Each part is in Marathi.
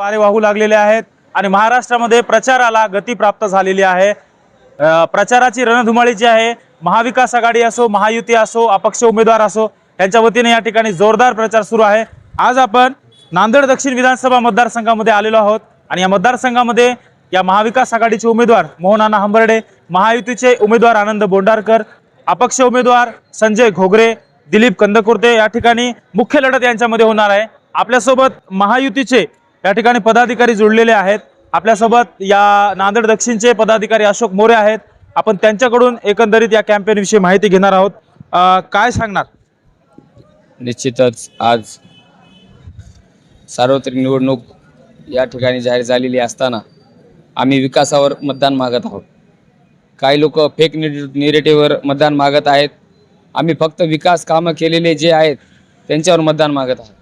वारे वाहू लागलेले आहेत आणि महाराष्ट्रामध्ये प्रचाराला गती प्राप्त झालेली आहे. प्रचाराची रणधुमाळी जी आहे महाविकास आघाडी असो महायुती असो अपक्ष उमेदवार असो यांच्या वतीने या ठिकाणी जोरदार प्रचार सुरू आहे. आज आपण नांदेड दक्षिण विधानसभा मतदारसंघामध्ये आलेलो आहोत आणि या मतदारसंघामध्ये या महाविकास आघाडीचे उमेदवार मोहनाना हंबर्डे महायुतीचे उमेदवार आनंद बोंडारकर अपक्ष उमेदवार संजय घोगरे दिलीप कंदकुर्ते या ठिकाणी मुख्य लढत यांच्यामध्ये होणार आहे. आपल्यासोबत महायुतीचे या ठिकाणी पदाधिकारी जुळलेले आहेत. आपल्यासोबत या नांदेड दक्षिणचे पदाधिकारी अशोक मोरे आहेत. आपण त्यांच्याकडून एकंदरीत या कॅम्पेनविषयी माहिती घेणार आहोत. काय सांगणार? निश्चितच आज सार्वत्रिक निवडणूक या ठिकाणी जाहीर झालेली असताना आम्ही विकासावर मतदान मागत आहोत. काही लोक फेक निरेटिव्हवर मतदान मागत आहेत. आम्ही फक्त विकास कामं केलेले जे आहेत त्यांच्यावर मतदान मागत आहोत.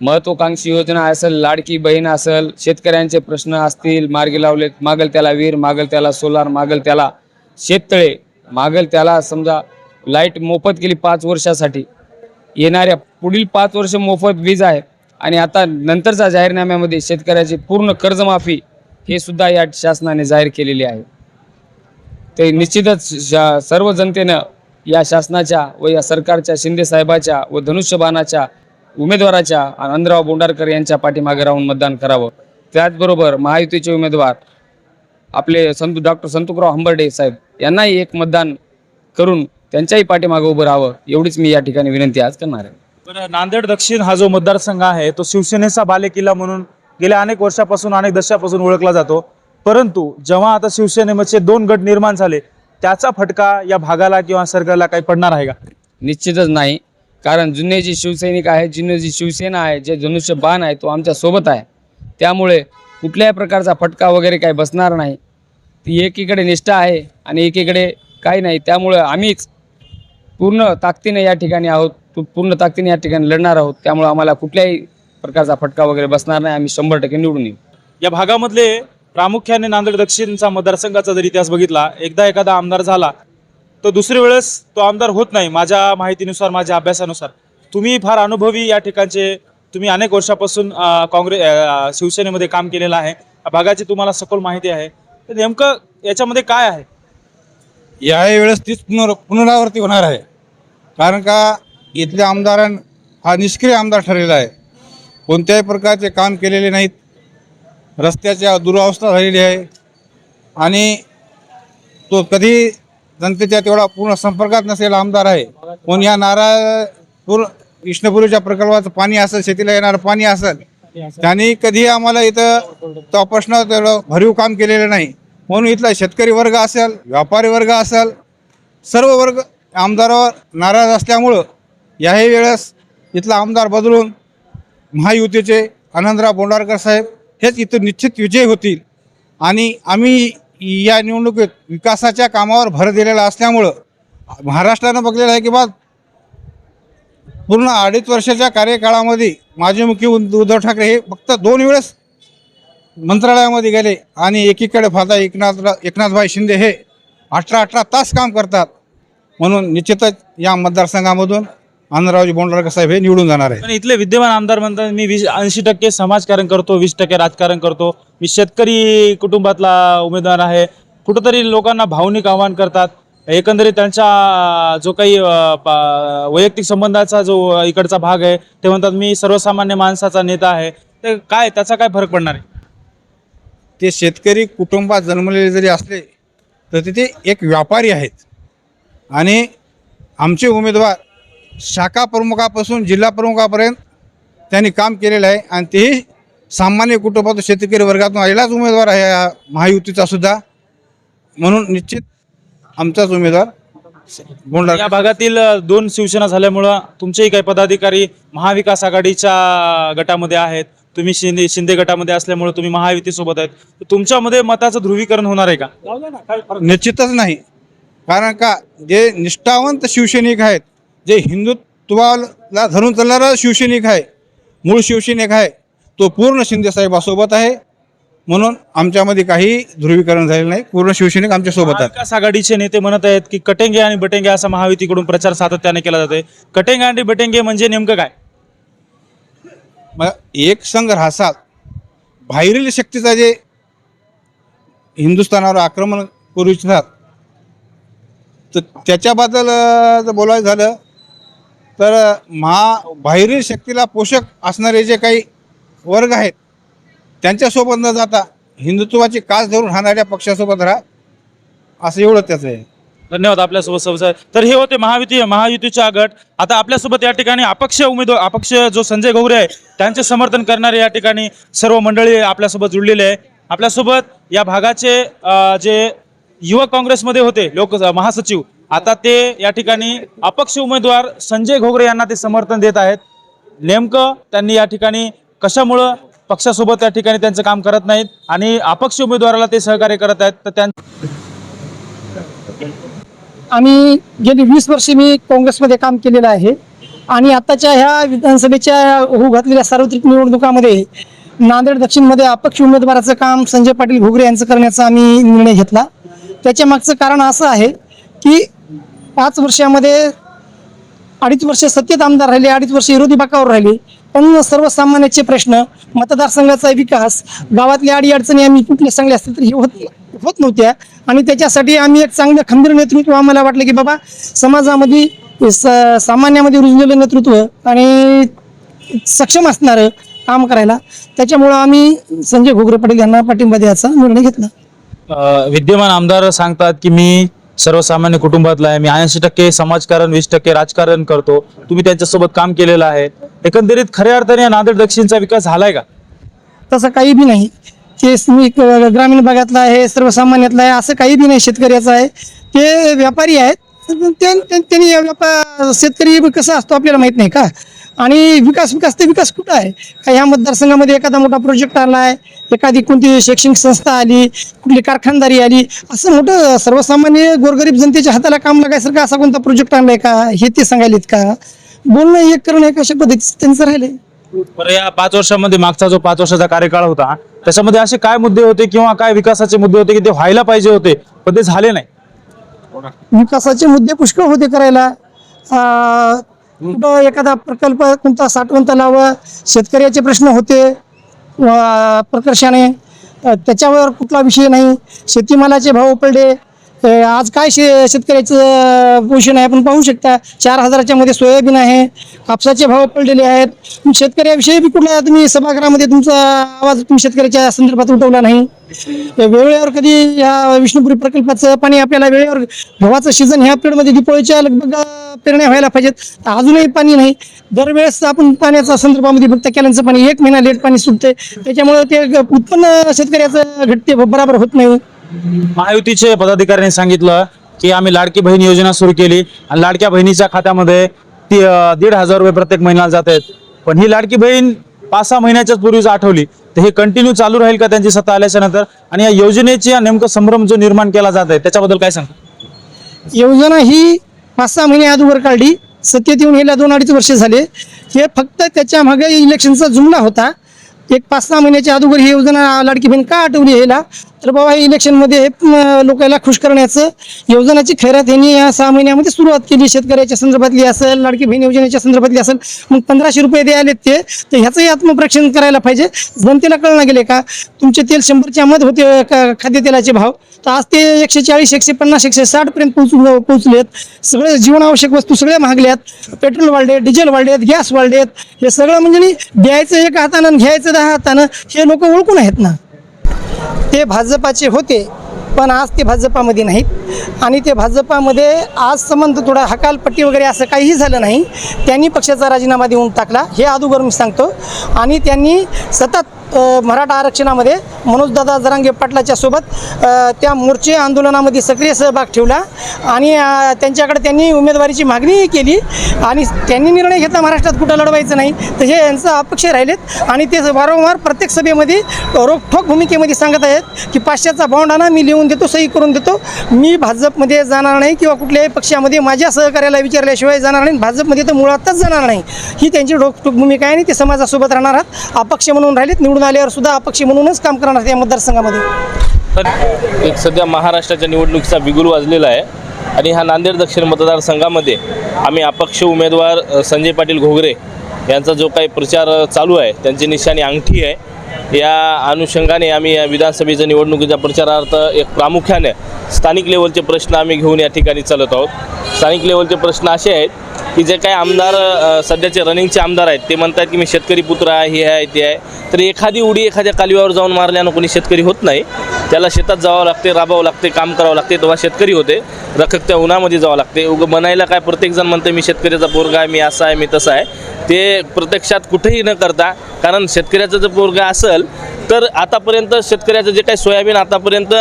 महत्त्वाकांक्षी योजना असेल लाडकी बहीण असेल शेतकऱ्यांचे प्रश्न असतील मार्गी लावलेत मागल त्याला वीर मागल त्याला सोलार मागल त्याला शेततळे मागल त्याला समजा लाइट मोफत केली पाच वर्षासाठी. येणाऱ्या पुढील पाच वर्ष मोफत वीज आहे आणि आता नंतरच्या जाहीरनाम्यामध्ये शेतकऱ्याची पूर्ण कर्जमाफी हे सुद्धा या शासनाने जाहीर केलेली आहे. ते निश्चितच शा- सर्व जनतेनं या शासनाच्या व या सरकारच्या शिंदे साहेबाच्या व धनुष्यबाणाच्या उमेदवाराच्या आनंदराव बोंडारकर यांच्या पाठीमागे राहून मतदान करावं. त्याचबरोबर महायुतीचे उमेदवार आपले संतू डॉक्टर संतुकराव हंबर्डे साहेब यांनाही एक मतदान करून त्यांच्याही पाठीमागे उभं राहावं एवढीच मी या ठिकाणी विनंती आज करणार आहे. बरं नांदेड दक्षिण हा जो मतदारसंघ आहे तो शिवसेनेचा बालेकिल्ला म्हणून गेल्या अनेक वर्षापासून अनेक दशकापासून ओळखला जातो. परंतु जेव्हा आता शिवसेनेमध्ये दोन गट निर्माण झाले त्याचा फटका या भागाला किंवा सरकारला काही पडणार आहे का? निश्चितच नाही. कारण जुने जे शिवसैनिक आहेत जुने जी शिवसेना आहे जे धनुष्य बाण आहे तो आमच्यासोबत आहे. त्यामुळे कुठल्याही प्रकारचा फटका वगैरे काही बसणार नाही. ती एकीकडे निष्ठा आहे आणि एकीकडे काही नाही. त्यामुळे आम्हीच पूर्ण ताकदीने या ठिकाणी आहोत पूर्ण ताकदीने या ठिकाणी लढणार आहोत. त्यामुळे आम्हाला कुठल्याही प्रकारचा फटका वगैरे बसणार नाही. आम्ही शंभर टक्के निवडून येऊ. या भागामधले प्रामुख्याने नांदेड दक्षिणचा मतदारसंघाचा जर इतिहास बघितला एकदा एखादा आमदार झाला तर दुसरी वेळेस तो आमदार होत नाही माझ्या माहितीनुसार माझ्या अभ्यासानुसार. तुम्ही फार अनुभवी या ठिकाणचे तुम्ही अनेक वर्षापासून काँग्रेस शिवसेनेमध्ये काम केलेलं आहे. भागाची तुम्हाला सखोल माहिती आहे. तर नेमकं याच्यामध्ये काय आहे? याही वेळेस तीच पुनर पुनरावृत्ती होणार आहे. कारण का इथल्या आमदारां हा निष्क्रिय आमदार ठरलेला आहे. कोणत्याही प्रकारचे काम केलेले नाहीत. रस्त्याच्या दुरावस्था झालेली आहे. आणि तो कधी जनतेच्या तेवढा पूर्ण संपर्कात नसलेला आमदार आहे. पण या नारा पूर्ण विष्णुपुरीच्या प्रकल्पाचं पाणी असेल शेतीला येणारं पाणी असेल त्यांनी कधी आम्हाला इथं तपासणं तेवढं भरीव काम केलेलं नाही. म्हणून इथला शेतकरी वर्ग असेल व्यापारी वर्ग असेल सर्व वर्ग आमदारावर नाराज असल्यामुळं याही वेळेस इथला आमदार बदलून महायुतीचे आनंदराव बोंडारकर साहेब हेच इथं निश्चित विजय होतील. आणि आम्ही या निवडणुकीत विकासाच्या कामावर भर दिलेला असल्यामुळं महाराष्ट्रानं बघलेलं आहे की बा पूर्ण अडीच वर्षाच्या कार्यकाळामध्ये माजी मुख्यमंत्री उद्धव ठाकरे हे फक्त दोन वेळेस मंत्रालयामध्ये गेले आणि एकीकडे फादा एकनाथ एकनाथभाई शिंदे हे अठरा अठरा तास काम करतात म्हणून निश्चितच या मतदारसंघामधून आनंदरावजी बोंडलाकर साहेब हे निवडून जाणार आहे पण इथले विद्यमान आमदार म्हणतात मी वीस ऐंशी टक्के समाजकारण करतो वीस टक्के राजकारण करतो. मी शेतकरी कुटुंबातला उमेदवार आहे. कुठंतरी लोकांना भावनिक आव्हान करतात. एकंदरीत त्यांचा जो काही वैयक्तिक संबंधाचा जो इकडचा भाग आहे ते म्हणतात मी सर्वसामान्य माणसाचा नेता आहे. ते काय त्याचा काय फरक पडणार आहे? ते शेतकरी कुटुंबात जन्मलेले जरी असले तर तिथे एक व्यापारी आहेत. आणि आमचे उमेदवार शाखा प्रमुखापासून जिल्हा प्रमुखापर्यंत त्यांनी काम केलेलं आहे. आणि तेही सामान्य कुटुंबातून शेतकरी वर्गातून आलेलाच उमेदवार आहे या महायुतीचा सुद्धा. म्हणून निश्चित आमचाच उमेदवार बोंडा या भागातील दोन शिवसेना झाल्यामुळं तुमचेही काही पदाधिकारी महाविकास आघाडीच्या गटामध्ये आहेत. तुम्ही शिंदे शिंदे गटामध्ये असल्यामुळे तुम्ही महायुतीसोबत आहेत. तर तुमच्यामध्ये मताचं ध्रुवीकरण होणार आहे का? निश्चितच नाही. कारण का जे निष्ठावंत शिवसैनिक आहेत जे हिंदुत्वाला धरून चालणारा शिवसैनिक आहे मूळ शिवसैनिक आहे तो पूर्ण शिंदेसाहेबासोबत आहे. म्हणून आमच्यामध्ये काही ध्रुवीकरण झालेलं नाही. पूर्ण शिवसैनिक आमच्यासोबत आहेत. महाविकास आघाडीचे नेते म्हणत आहेत की कटेंगे आणि बटेंगे असा महायुतीकडून प्रचार सातत्याने केला जातोय. कटेंगे आणि बटेंगे म्हणजे नेमकं काय? मग एक संघ राहसाल. बाहेरील शक्तीचा जे हिंदुस्थानावर आक्रमण करू इच्छितात तर त्याच्याबद्दल जर बोलायचं झालं तर महा बाहेरील शक्तीला पोषक असणारे जे काही वर्ग आहेत त्यांच्यासोबत न जाता हिंदुत्वाची कास धरून राहणाऱ्या पक्षासोबत राहा असं एवढं त्याचं आहे. धन्यवाद आपल्यासोबत सोबत तर हे होते महायुती महायुतीच्या गट. आता आपल्यासोबत या ठिकाणी अपक्ष उमेदवार अपक्ष जो संजय गौरे आहे त्यांचे समर्थन करणारे या ठिकाणी सर्व मंडळी आपल्यासोबत जुळलेले आहे. आपल्यासोबत या भागाचे जे युवक काँग्रेसमध्ये होते लोक महासचिव आता ते या ठिकाणी अपक्ष उमेदवार संजय घोगरे यांना ते समर्थन देत आहेत. नेमकं त्यांनी या ठिकाणी कशामुळं पक्षासोबत त्या ठिकाणी त्यांचं काम करत नाहीत आणि अपक्ष उमेदवाराला ते सहकार्य करत आहेत तर त्यां आम्ही गेली वीस वर्षे मी काँग्रेसमध्ये काम केलेलं आहे आणि आताच्या ह्या विधानसभेच्या होऊ घातलेल्या सार्वत्रिक निवडणुकामध्ये नांदेड दक्षिणमध्ये अपक्ष उमेदवाराचं काम संजय पाटील घोगरे यांचं करण्याचा आम्ही निर्णय घेतला. त्याच्या मागचं कारण असं आहे की पाच वर्षामध्ये अडीच वर्ष सत्तेत आमदार राहिले अडीच वर्ष विरोधी बाकावर राहिले. पण सर्वसामान्याचे प्रश्न मतदारसंघाचा विकास गावातल्या अडी अडचणी आम्ही कुठले चांगल्या असतील तर हे होत होत नव्हत्या. आणि त्याच्यासाठी आम्ही एक चांगलं खंबीर नेतृत्व आम्हाला वाटलं की बाबा समाजामध्ये स सामान्यामध्ये रुजलेलं नेतृत्व आणि सक्षम असणारं काम करायला. त्याच्यामुळं आम्ही संजय घोगरे पाटील यांना पाठिंबा द्यायचा निर्णय घेतला. विद्यमान आमदार सांगतात की मी सर्वसामान्य कुटुंबातला आहे. मी ऐंशी टक्के समाजकारण वीस टक्के राजकारण करतो. तुम्ही त्यांच्यासोबत काम केलेलं आहे. एकंदरीत खऱ्या अर्थाने या नांदेड दक्षिणचा विकास झालाय का? तसं काही बी नाही. ते मी ग्रामीण भागातला आहे सर्वसामान्यातला आहे असं काही बी नाही शेतकऱ्याचं आहे. ते व्यापारी आहेत. त्यांनी व्यापार शेतकरी कसा असतो आपल्याला माहीत नाही का? आणि विकास विकास ते विकास कुठं आहे? का ह्या मतदारसंघामध्ये एखादा मोठा प्रोजेक्ट आला आहे एखादी कोणती शैक्षणिक संस्था आली कुठली कारखानदारी आली असं मोठं सर्वसामान्य गोरगरीब जनतेच्या हाताला काम लागायसारखं असा कोणता प्रोजेक्ट आणलाय का? हे ते सांगायलेत का? बोलणं एक करणं एक अशा पद्धतीचं त्यांचं राहिले बरं या पाच वर्षामध्ये मागचा जो पाच वर्षाचा कार्यकाळ होता त्याच्यामध्ये असे काय मुद्दे होते किंवा काय विकासाचे मुद्दे होते की ते व्हायला पाहिजे होते पण ते झाले नाही? विकासाचे मुद्दे पुष्कळ होते करायला. कुठं एखादा प्रकल्प कोणता साठवण तलावं शेतकऱ्याचे प्रश्न होते प्रकर्षाने त्याच्यावर कुठला विषय नाही. शेतीमालाचे भाव पडले. अं, आज काय शे शेतकऱ्याचं पोषण आहे आपण पाहू शकता. चार हजाराच्या मध्ये सोयाबीन आहे कापसाचे भाव पडलेले आहेत. शेतकऱ्याविषयी बी कुठला तुम्ही सभागृहामध्ये तुमचा आवाज तुम्ही शेतकऱ्याच्या संदर्भात उठवला नाही? वेळेवर कधी या विष्णुपुरी प्रकल्पाचं पाणी आपल्याला वेळेवर गव्हाचं सीझन ह्या पिरियडमध्ये दिपोळीच्या लगभग पेरण्या व्हायला पाहिजेत. तर अजूनही पाणी नाही. दरवेळेस आपण पाण्याच्या संदर्भामध्ये फक्त कॅलनचं पाणी एक महिना लेट पाणी सुटते त्याच्यामुळे ते उत्पन्न शेतकऱ्याचं घटते बरोबर होत नाही. महायुतीचे पदाधिकाऱ्यांनी सांगितलं की आम्ही लाडकी बहीण योजना सुरू केली आणि लाडक्या बहिणीच्या खात्यामध्ये ती दीड हजार रुपये प्रत्येक महिन्याला जात आहेत. पण ही लाडकी बहीण पाच सहा महिन्याच्याच पूर्वीच आठवली. तर हे कंटिन्यू चालू राहील का त्यांची सत्ता आल्याच्यानंतर? आणि या योजनेची नेमकं संभ्रम जो निर्माण केला जात आहे त्याच्याबद्दल काय सांग योजना ही पाच सहा महिने अगोदर काढली. सत्तेत येऊन गेल्या दोन अडीच वर्ष झाले. हे फक्त त्याच्यामागे इलेक्शनचा जुमला होता. एक पाच सहा महिन्याच्या अगोदर ही योजना लाडकी बहीण का आठवली ह्याला तर बाबा हे इलेक्शनमध्ये लोकांना खुश करण्याचं योजनाची खैरात यांनी या सहा महिन्यामध्ये सुरुवात केली. शेतकऱ्याच्या संदर्भातली असेल लाडकी बहीण योजनेच्या संदर्भातली असेल मग पंधराशे रुपये द्यायलेत ते तर ह्याचंही आत्मपरीक्षण करायला पाहिजे. जनतेला कळलं गेले का? तुमचे तेल शंभरच्या मध्ये होते का खाद्यतेलाचे भाव? तर आज ते एकशे चाळीस एकशे पन्नास एकशे साठपर्यंत पोहोचू पोहोचलेत. सगळे जीवनावश्यक वस्तू सगळ्या महागल्यात. पेट्रोल वाढले डिझेल वाढलेत गॅस वाढलेत. हे सगळं म्हणजे द्यायचं एक हातानं घ्यायचं दहा हातानं हे लोक ओळखून आहेत ना. ते भाजपाचे होते पण आज ते भाजपामध्ये नाहीत. आणि ते भाजपामध्ये आज संबंध थोडा हकालपट्टी वगैरे असं काहीही झालं नाही त्यांनी पक्षाचा राजीनामा देऊन टाकला हे अगोदर मी सांगतो. आणि त्यांनी सतत मराठा आरक्षणामध्ये मनोजदादा जरांगे पाटलाच्या सोबत त्या मोर्चे आंदोलनामध्ये सक्रिय सहभाग ठेवला आणि त्यांच्याकडे त्यांनी उमेदवारीची मागणीही केली आणि त्यांनी निर्णय घेतला महाराष्ट्रात कुठं लढवायचं नाही तर हे यांचं अपक्ष राहिलेत आणि ते वारंवार प्रत्येक सभेमध्ये रोखोक भूमिकेमध्ये सांगत आहेत की पाचशेचा बॉन्ड आणा मी लिहून देतो सही करून देतो मी भाजपमध्ये जाणार नाही किंवा कुठल्याही पक्षामध्ये माझ्या सहकार्याला विचारल्याशिवाय जाणार नाही भाजपमध्ये तर मुळातच जाणार नाही. ही त्यांची रोखोक भूमिका आहे आणि ते समाजासोबत राहणार आहात अपक्ष म्हणून राहिलेत निवडून आल्यावर सुद्धा अपक्ष म्हणूनच काम करणार या मतदारसंघामध्ये. एक सध्या महाराष्ट्राच्या निवडणुकीचा बिगुल वाजलेला आहे आणि ह्या नांदेड दक्षिण मतदारसंघामध्ये आम्ही अपक्ष उमेदवार संजय पाटील घोगरे यांचा जो काही प्रचार चालू आहे त्यांची निशाणी अंगठी आहे. या अनुषंगाने आम्ही या विधानसभेच्या निवडणुकीच्या प्रचारार्थ एक प्रामुख्याने स्थानिक लेवलचे प्रश्न आम्ही घेऊन या ठिकाणी चालत आहोत. स्थानिक लेवलचे प्रश्न असे आहेत की जे काही आमदार सध्याचे रनिंगचे आमदार आहेत ते म्हणतात की मी शेतकरी पुत्र आहे हे आहे ते आहे. तर एखादी उडी एखाद्या कालव्यावर जाऊन मारल्यानं कोणी शेतकरी होत नाही. त्याला शेतात जावं लागते राबावं लागते काम करावं लागते तेव्हा शेतकरी होते. रखकत्या उन्हामध्ये जावं लागते. उगं म्हणायला काय प्रत्येकजण म्हणते मी शेतकऱ्याचा पोरगा आहे मी असा आहे मी तसा आहे. ते प्रत्यक्षात कुठेही न करता कारण शेतकऱ्याचं जर पोरगा असेल तर आतापर्यंत शेतकऱ्याचं जे काही सोयाबीन आतापर्यंत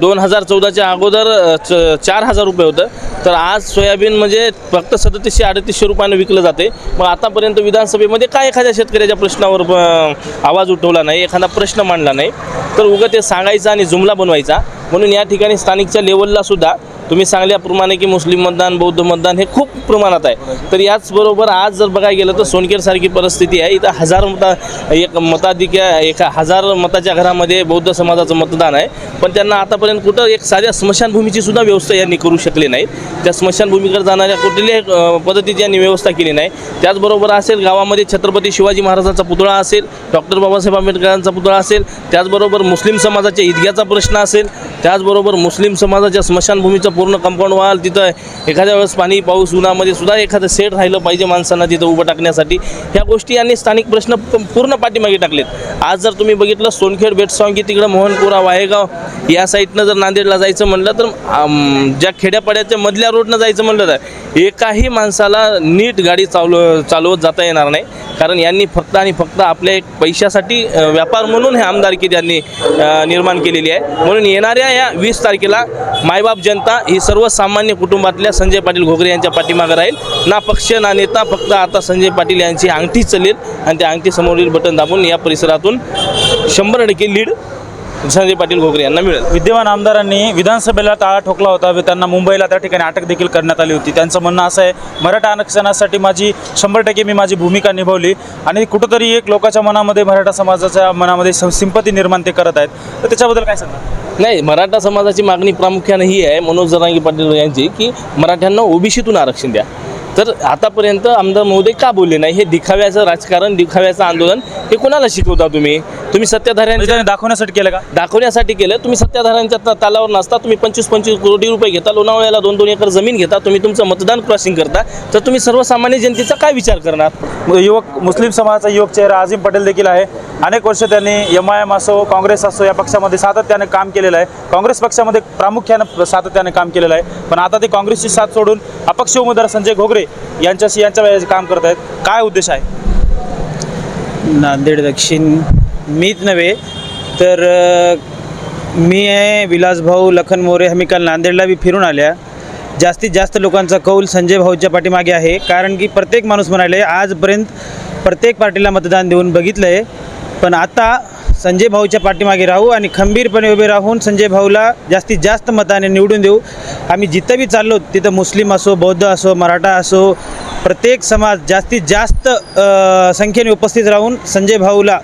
दोन हजार चौदाच्या अगोदर च चार हजार रुपये होतं. तर आज सोयाबीन म्हणजे फक्त सदतीसशे अडतीसशे रुपयानं विकलं जाते. मग आतापर्यंत विधानसभेमध्ये काय एखाद्या शेतकऱ्याच्या प्रश्नावर आवाज उठवला नाही एखादा प्रश्न मांडला नाही? तर उगं ते सांगायचा आणि जुमला बनवायचा. म्हणून या ठिकाणी स्थानिकच्या लेवलला सुद्धा तुम्ही सांगल्याप्रमाणे की मुस्लिम मतदान बौद्ध मतदान हे खूप प्रमाणात आहे. तर याचबरोबर आज जर बघायला गेलं तर सोनकेरसारखी परिस्थिती आहे. इथं हजार मता एक मताधिक्या एका हजार मताच्या घरामध्ये बौद्ध समाजाचं मतदान आहे. पण त्यांना आतापर्यंत कुठं एक साध्या स्मशानभूमीची सुद्धा व्यवस्था यांनी करू शकली नाही. त्या स्मशानभूमीकडे जाणाऱ्या कुठल्याही पद्धतीची यांनी व्यवस्था केली नाही. त्याचबरोबर असेल गावामध्ये छत्रपती शिवाजी महाराजांचा पुतळा असेल डॉक्टर बाबासाहेब आंबेडकरांचा पुतळा असेल त्याचबरोबर मुस्लिम समाजाच्या ईदग्याचा प्रश्न असेल त्याचबरोबर मुस्लिम समाजाच्या स्मशानभूमीचं पूर्ण कंपाऊंड व्हाल तिथं एखाद्या वेळेस पाणी पाऊस उन्हामध्ये सुद्धा एखादं सेट राहिलं पाहिजे माणसांना तिथं उभं टाकण्यासाठी. ह्या गोष्टी यांनी स्थानिक प्रश्न पूर्ण पाठीमागे टाकलेत. आज जर तुम्ही बघितलं सोनखेड बेटसावंगी तिकडं मोहनपुरा वाहेगाव या साईडनं जर नांदेडला जायचं म्हणलं तर ज्या खेड्यापाड्याच्या मधल्या रोडनं जायचं म्हणलं तर एकाही माणसाला नीट गाडी चालव चालवत जाता येणार नाही. कारण यांनी फक्त आणि फक्त आपल्या एक पैशासाठी व्यापार म्हणून हे आमदारकी त्यांनी निर्माण केलेली आहे. म्हणून येणाऱ्या या वीस तारखेला मायबाप जनता ही सर्वसामान्य कुटुंबातल्या संजय पाटील घोगरे यांच्या पाठीमागे राहील. ना पक्ष ना नेता फक्त आता संजय पाटील यांची अंगठी चलेल आणि त्या अंगठी समोरील बटन दाबून या परिसरातून शंभर टक्के लीड संजय पाटील घोगरे यांना मिळेल. विद्यमान आमदारांनी विधानसभेला टाळा ठोकला होता व त्यांना मुंबईला त्या ठिकाणी अटक देखील करण्यात आली होती. त्यांचं म्हणणं असं आहे मराठा आरक्षणासाठी माझी शंभर टक्के मी माझी भूमिका निभावली आणि कुठंतरी एक लोकांच्या मनामध्ये मराठा समाजाच्या मनामध्ये सिंपती निर्माण ते करत आहेत. तर त्याच्याबद्दल काय सांगणार? नाही मराठा समाजाची मागणी प्रामुख्याने ही आहे मनोज जरांगी पाटील यांची की मराठ्यांना ओबीसीतून आरक्षण द्या. तर आतापर्यंत आमदार महोदय का बोलले नाही? हे दिखाव्याचं राजकारण दिखाव्याचं आंदोलन हे कोणाला शिकवता तुम्ही? तुम्ही सत्ताधाऱ्यांच्या दाखवण्यासाठी केलं का? दाखवण्यासाठी केलं. तुम्ही सत्ताधाऱ्यांच्या तालावर नसता. तुम्ही पंचवीस पंचवीस कोटी रुपये घेता. लोणावळ्याला दोन दोन एकर जमीन घेता. तुम्ही तुमचं मतदान क्रॉसिंग करता. तर तुम्ही सर्वसामान्य जनतेचा काय विचार करणार? युवक मुस्लिम समाजाचा युवक चेहरा अजिम पटेल देखील आहे. अनेक वर्ष त्यांनी एम आय एम असो काँग्रेस असो या पक्षामध्ये सातत्याने काम केलेलं आहे. काँग्रेस पक्षामध्ये प्रामुख्यानं सातत्याने काम केलेलं आहे. पण आता ते काँग्रेसची साथ सोडून अपक्ष उमेदवार संजय घोगरे यांच्याशी यांच्या वेळेस काम करत आहेत. काय उद्देश आहे? नांदेड दक्षिण. मीच नव्हे तर मी आहे विलासभाऊ लखन मोरे. आम्ही काल नांदेडला बी फिरून आल्या. जास्तीत जास्त लोकांचा कौल संजय भाऊच्या पाठीमागे आहे. कारण की प्रत्येक माणूस म्हणाले आजपर्यंत प्रत्येक पार्टीला मतदान देऊन बघितलं आहे पण आता संजय भाऊच्या पाठीमागे राहू आणि खंबीरपणे उभे राहून संजय भाऊला जास्तीत जास्त मताने निवडून देऊ. आम्ही जिथं बी चाललो तिथं मुस्लिम असो बौद्ध असो मराठा असो प्रत्येक समाज जास्तीत जास्त संख्येने उपस्थित राहून संजय भाऊला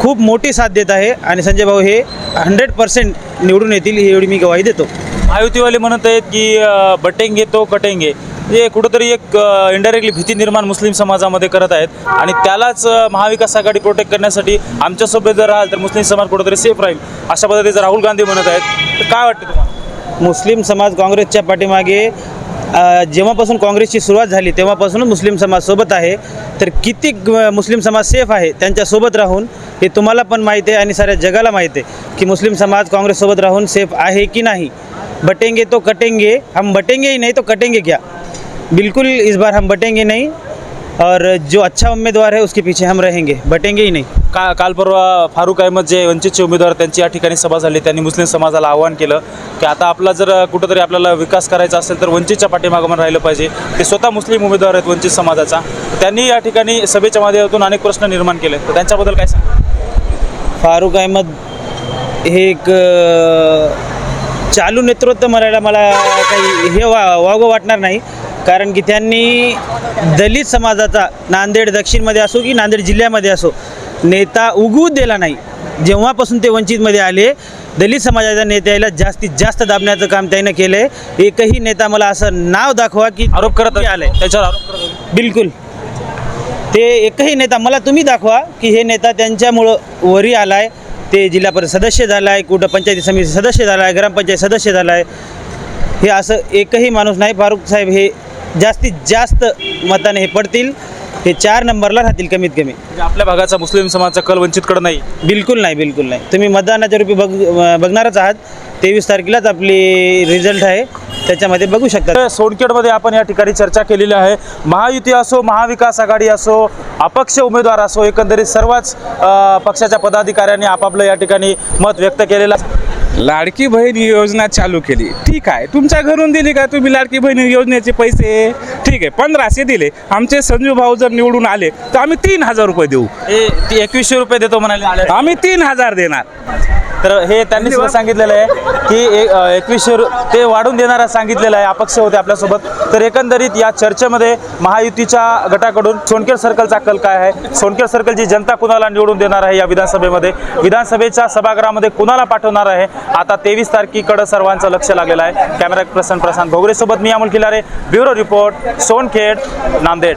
खूप मोठी साथ देत आहे आणि संजय भाऊ हे हंड्रेड पर्सेंट निवडून येतील ही एवढी मी गवाही देतो. महायुतीवाले म्हणत आहेत की बटेंगे तो कटेंगे. हे कुठंतरी एक इंडायरेक्टली भीती निर्माण मुस्लिम समाजामध्ये करत आहेत. आणि त्यालाच महाविकास आघाडी प्रोटेक्ट करण्यासाठी आमच्यासोबत जर राहाल तर मुस्लिम समाज कुठंतरी सेफ राहील. अशा पद्धतीचं राहुल गांधी म्हणत आहेत. तर काय वाटतं तुम्हाला? मुस्लिम समाज काँग्रेसच्या पाठीमागे जेव्हापासून काँग्रेसची सुरुवात झाली तेव्हापासूनच मुस्लिम समाज सोबत आहे. तर किती मुस्लिम समाज सेफ आहे त्यांच्यासोबत राहून हे तुम्हाला पण माहीत आहे आणि साऱ्या जगाला माहीत आहे की मुस्लिम समाज काँग्रेससोबत राहून सेफ आहे की नाही. बटेंगे तो कटेंगे हम बटेंगे ही नाही तो कटेंगे क्या? बिल्कुल इस बार हम बटेंगे नहीं और जो अच्छा उम्मीदवार है उसके पीछे हम रहेंगे बटेंगे ही नहीं। का काल परवा फारुक अहमद जे वंचितचे उमेदवार त्यांची या ठिकाणी सभा झाली त्यांनी मुस्लिम समाजाला आवाहन केलं की आता आपला जर कुठंतरी आपल्याला विकास करायचा असेल तर वंचितच्या पाठीमागं पण राहिलं पाहिजे. ते स्वतः मुस्लिम उमेदवार आहेत वंचित समाजाचा. त्यांनी या ठिकाणी सभेच्या माध्यमातून अनेक प्रश्न निर्माण केले. तर त्यांच्याबद्दल काय सांगा? फारुख अहमद हे एक चालू नेतृत्व म्हणायला मला काही हे वा वाटणार नाही. कारण की त्यांनी दलित समाजाचा नांदेड दक्षिणमध्ये असो की नांदेड जिल्ह्यामध्ये असो नेता उगवू दिला नाही. जेव्हापासून ते वंचितमध्ये आले दलित समाजाच्या नेत्याला जास्तीत जास्त दाबण्याचं काम त्यानं केलं आहे एकही नेता मला असं नाव दाखवा की आरोप करत आलंय. त्याच्यावर आरोप करत. बिलकुल. ते एकही नेता मला तुम्ही दाखवा की हे नेता त्यांच्यामुळं वरी आला आहे ते जिल्हा परिषद सदस्य झाला आहे कुठं पंचायती समिती सदस्य झाला आहे ग्रामपंचायत सदस्य झाला आहे हे असं एकही माणूस नाही. फारुख साहेब हे जास्तीत जास्त मताने हे पडतील. हे चार नंबरला राहतील कमीत कमी. म्हणजे आपल्या भागाचा मुस्लिम समाजाचा कल वंचितकडे नाही. बिलकुल नाही बिलकुल नाही. तुम्ही मतदानाच्या रूपी बघ बघणारच आहात. तेवीस तारखेलाच आपली रिझल्ट आहे. त्याच्यामध्ये बघू शकता. सोनखेडमध्ये आपण या ठिकाणी चर्चा केलेली आहे. महायुती असो महाविकास आघाडी असो अपक्ष उमेदवार असो एकंदरीत सर्वच पक्षाच्या पदाधिकाऱ्यांनी आपापलं या ठिकाणी मत व्यक्त केलेलं. लाडकी बहीण योजना चालू केली. ठीक आहे. तुमच्या घरून दिली का तुम्ही लाडकी बहीण योजनेचे पैसे? ठीक आहे. पंधराशे दिले. आमचे संजू भाऊ जर निवडून आले तर आम्ही तीन हजार रुपये देऊ. एकवीसशे रुपये देतो म्हणाले आले आम्ही तीन हजार देणार. तर हे त्यांनी सुद्धा सांगितलेलं आहे की एकवीसशे ते वाढून देणारा सांगितलेलं आहे अपक्ष होते आपल्यासोबत. तर एकंदरीत या चर्चेमध्ये महायुतीच्या गटाकडून सोनखेड सर्कलचा कल काय आहे? सोनखेड सर्कलची जनता कुणाला निवडून देणार आहे या विधानसभेमध्ये? विधानसभेच्या सभागृहामध्ये कुणाला पाठवणार आहे? आता तेवीस तारखेकडं सर्वांचं लक्ष लागलेलं आहे. कॅमेरा प्रसन्न प्रशांत भोगरेसोबत मी अमोल खिलारे ब्युरो रिपोर्ट सोनखेड नांदेड.